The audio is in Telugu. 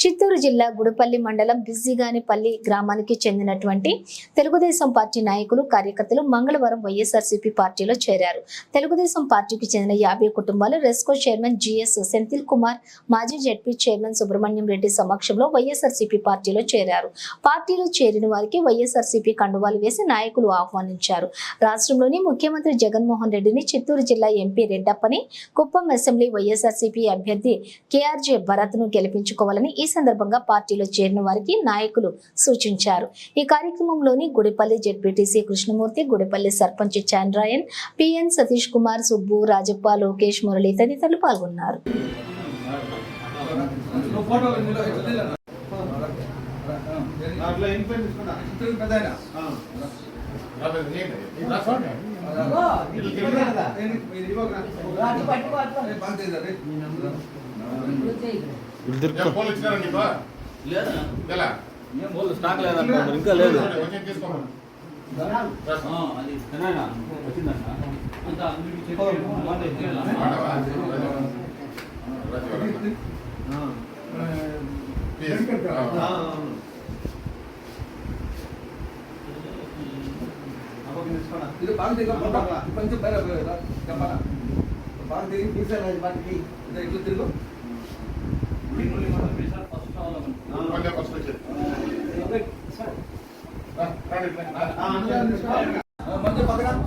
చిత్తూరు జిల్లా గుడిపల్లి మండలం బిజీగానిపల్లి గ్రామానికి చెందినటువంటి తెలుగుదేశం పార్టీ నాయకులు కార్యకర్తలు మంగళవారం వైఎస్ఆర్సీపీ పార్టీలో చేరారు. తెలుగుదేశం పార్టీకి చెందిన యాభై కుటుంబాలు RESCO chairman GS Senthil Kumar మాజీ జెడ్పీ చైర్మన్ సుబ్రహ్మణ్యం రెడ్డి సమక్షంలో వైఎస్ఆర్సీపీ పార్టీలో చేరారు. పార్టీలో చేరిన వారికి వైఎస్ఆర్సీపీ కండువాలు వేసి నాయకులు ఆహ్వానించారు. రాష్ట్రంలోని ముఖ్యమంత్రి జగన్మోహన్ రెడ్డిని చిత్తూరు జిల్లా ఎంపీ రెడ్డప్పని కుప్పం అసెంబ్లీ వైఎస్ఆర్సీపీ అభ్యర్థి కేఆర్జే భరత్ను గెలిపించుకోవాలని ఈ సందర్భంగా పార్టీలో చేరిన వారికి నాయకులు సూచించారు. ఈ కార్యక్రమంలోని గుడిపల్లి జెడ్పీటీసీ కృష్ణమూర్తి గుడిపల్లి సర్పంచ్ చాంద్రాయన్ పిఎన్ సతీష్ కుమార్ సుబ్బు రాజప్ప లోకేష్ మురళి తదితరులు పాల్గొన్నారు. అట్లా. ఇన్ఫ్లుయెన్స్ పెద్ద ఆయన. బాగా చేశారు, రే. స్టాక్ లేదంటున్నారు ఇంకా లేదు ఆ, అవును. అబ్బా, తీసుకోనా. ఇది బాగా దిగు, బాగా. కొంచెం బయట పోయి రా, చెప్పాలా? బాగా దిగి, ఇదే ఇట్లా మధ్య పథకం